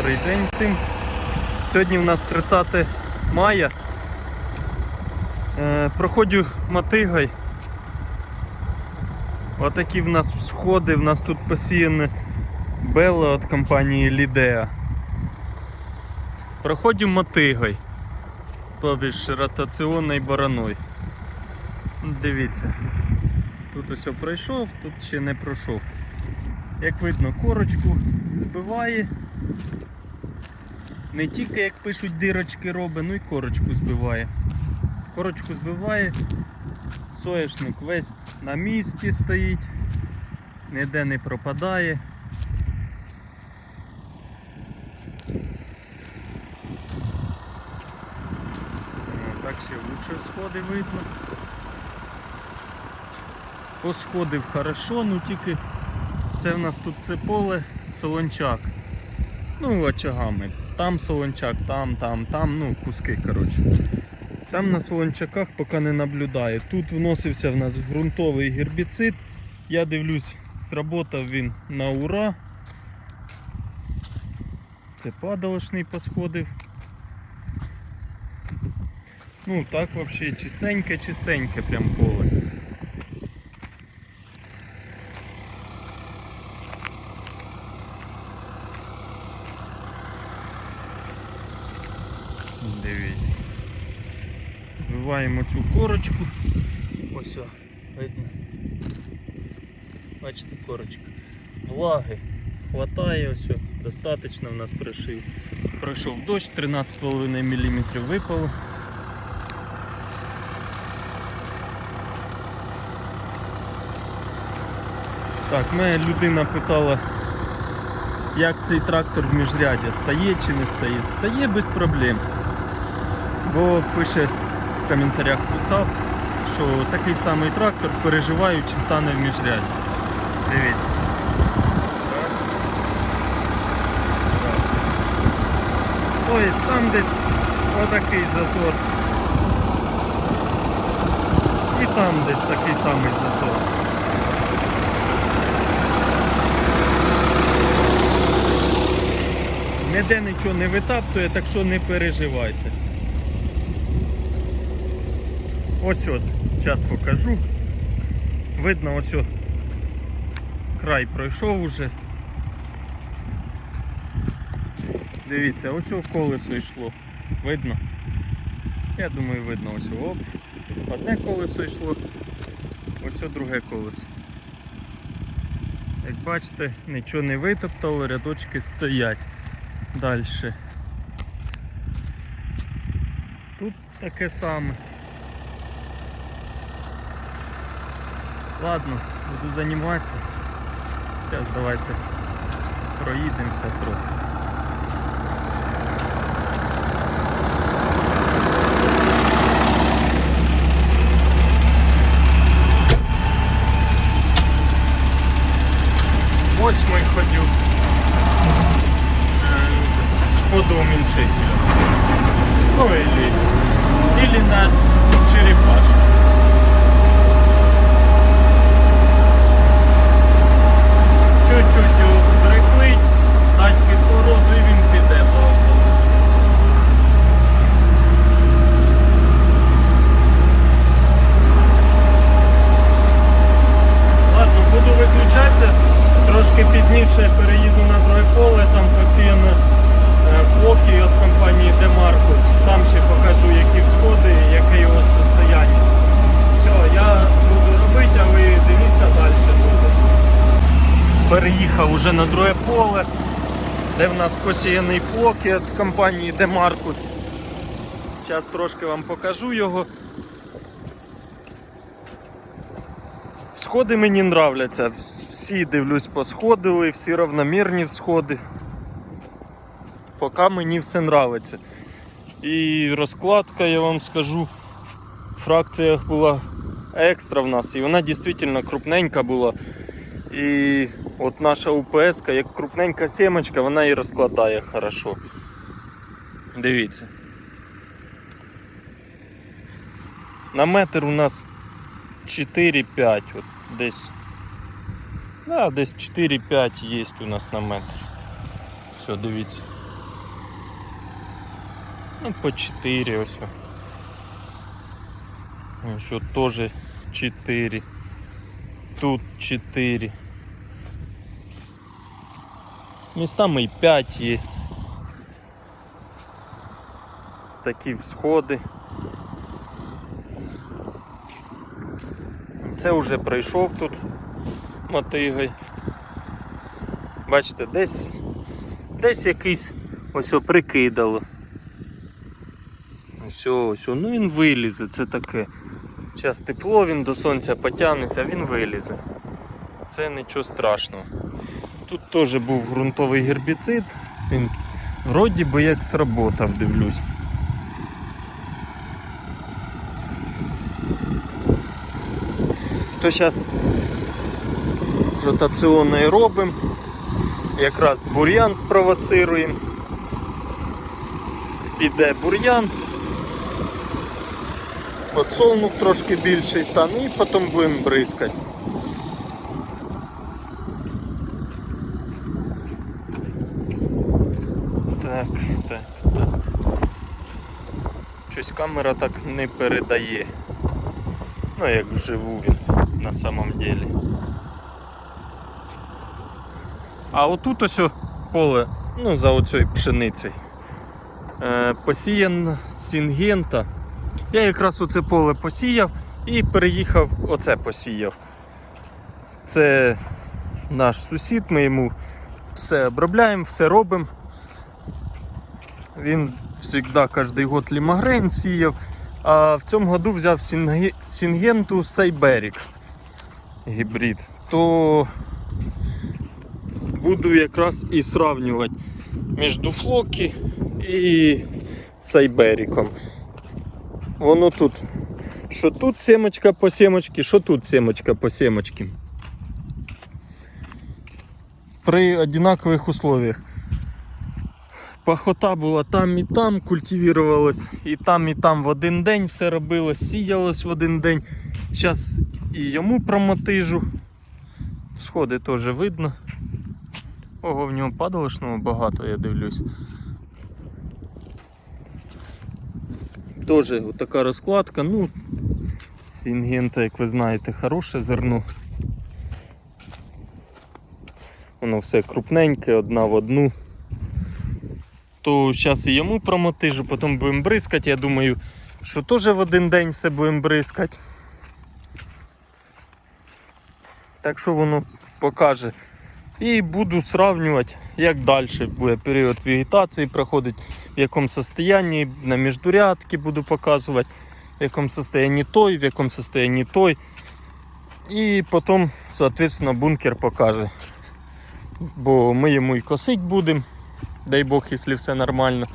Добрий день всім. Сьогодні в нас 30 мая. Е, проходжу мотигой. Отакі в нас сходи, в нас тут посіяне Белла від компанії Лідеа. Проходжу мотигой. Побіж ротаційною бороною. Ну, Дивіться. Тут ось пройшов, тут ще не пройшов. Як видно, корочку збиває. Не тільки, як пишуть, дирочки робить, ну і корочку збиває. Корочку збиває, соняшник весь на місці стоїть, ніде не пропадає. Так ще лучше сходи видно. Посходив хорошо, ну тільки це в нас тут це поле солончак. Ну, очагами. Там солончак, там, там, там, ну, куски, коротше. Там на солончаках поки не наблюдаю. Тут вносився в нас ґрунтовий гербіцид. Я дивлюсь, сработав він на ура. Це падалошний посходив. Ну так взагалі чистеньке-чистеньке прям поле. Дивіться. Збиваємо цю корочку. Ось, о, видно. Бачите, корочка. Влаги хватає, ось, о, достатньо в нас пройшов. Пройшов дощ, 13,5 мм випало. Так, мене людина питала, як цей трактор в міжряді стає чи не стає. Стає без проблем. Бо пише в коментарях писав, що такий самий трактор переживаю, чи стане в міжряді. Дивіться. Раз. Раз. Тобто там десь отакий зазор. І там десь такий самий зазор. Ніде нічого не витаптує, так що не переживайте. Ось от, зараз покажу. Видно, ось от край пройшов уже. Дивіться, ось о колесо йшло. Видно? Я думаю, видно ось оп. Одне колесо йшло, ось о друге колесо. Як бачите, нічого не витоптало, рядочки стоять. Далі. Тут таке саме. Ладно, буду займатися. Зараз давайте проїдемося трохи. Восьмий ходю. Шкодоуменьшителя. Ну или, или на черепашку. Чуть-чуть його зрихлить, дать кислороду і він піде до Ладно, буду виключатися. Трошки пізніше переїду на друге поле, там посіяно е, флоки від компанії Demarcus. Там ще покажу, які всходи яке його состояння. Все, я буду робити, а ви дивіться далі. Переїхав уже на друге поле, де в нас посіяний флоки від компанії Demarcus. Зараз трошки вам покажу його. Всходи мені нравляться, всі дивлюсь посходили, всі равномірні всходи. Поки мені все нравиться. І розкладка, я вам скажу, в фракціях була екстра в нас, і вона дійсно крупненька була. І от наша УПС, як крупненька сімочка, вона і розкладає хорошо. Дивіться. На метр у нас 4-5, от десь. Да, десь 4-5 є у нас на метр. Все, дивіться. Ну, по 4 ось. Ось от теж 4. Тут 4. Местами и 5 есть. Такі всходи. Це вже пройшов тут мотигой. Бачите, десь десь якийсь ось прикидало. О, ось, ну він вилізе, це таке. Зараз тепло, він до сонця потягнеться, він вилізе. Це нічого страшного. Тут теж був ґрунтовий гербіцид, він вроді би як сработав, дивлюсь. То зараз ротаційний робимо, якраз бур'ян спровоцируємо. Піде бур'ян, подсолнух трошки більший стане і потім будемо бризкати. Так, так, так. Щось камера так не передає. Ну як вживу він на самом деле. А отут ось поле, ну за оцею пшеницею. Е, посіян сінгента. Я якраз оце поле посіяв і переїхав, оце посіяв. Це наш сусід, ми йому все обробляємо, все робимо. Він завжди кожен год лімагрейн сіяв, а в цьому году взяв Сінгенту Сайберік гібрид. То буду якраз і сравнювати між Флокі і Сайберіком. Воно тут, що тут семочка по семочці, що тут семочка по семочці. При одинакових условиях. Пахота була там і там, культивувалась і там, і там в один день все робилось, сіялось в один день. Зараз і йому промотижу. Сходи теж видно. Ого, в нього падалишного багато, я дивлюсь. Теж така розкладка, ну, Сінгента, як ви знаєте, хороше зерно. Воно все крупненьке, одна в одну. То зараз і йому промотижу, потім будемо бризкати. Я думаю, що теж в один день все будемо бризкати. Так що воно покаже. І буду сравнювати, як далі буде період вегетації проходить, в якому состоянні, на міждурядки буду показувати, в якому состоянні той, в якому состоянні той. І потім, соответственно, бункер покаже. Бо ми йому і косить будемо, дай Бог, якщо все нормально.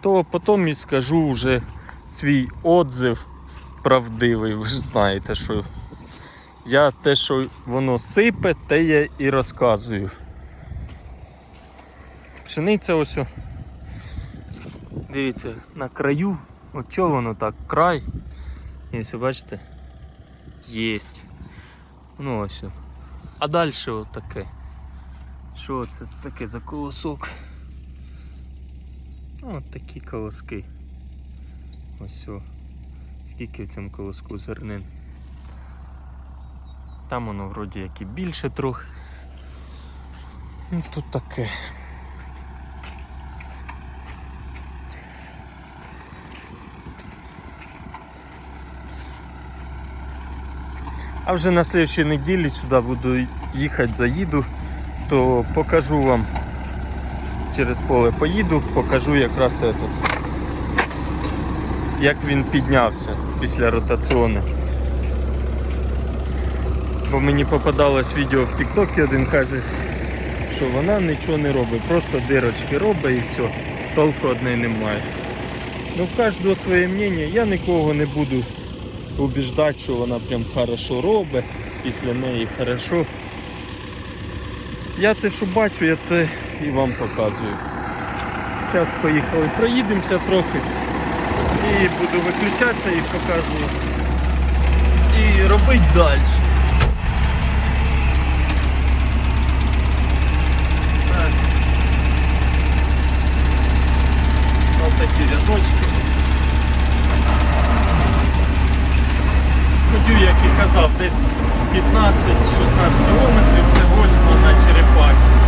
То потім і скажу вже свій отзив правдивий. Ви ж знаєте, що я те, що воно сипе, те я і розказую. Пшениця ось. Дивіться, на краю. От чого воно так? Край. І ось, бачите? Єсть. Ну ось. А далі отаке. Що це таке за колосок? Ну, От такі колоски. Ось. Скільки в цьому колоску зернин? Там воно вроді як і більше трохи. Ну тут таке. А вже на слідчій неділі сюди буду їхати, заїду, то покажу вам через поле поїду, покажу якраз этот, як він піднявся після ротаціону. Бо мені попадалось відео в Тіктокі, один каже, що вона нічого не робить, просто дирочки робить і все, толку одної немає. Ну в кожного своє мнення, я нікого не буду убіждати, що вона прям хорошо робить, після неї хорошо. Я те, що бачу, я те і вам показую. Зараз поїхали, проїдемося трохи і буду виключатися і показую. І робити далі. такі рядочки. Ходю, як і казав, десь 15-16 км це ось позна черепахи.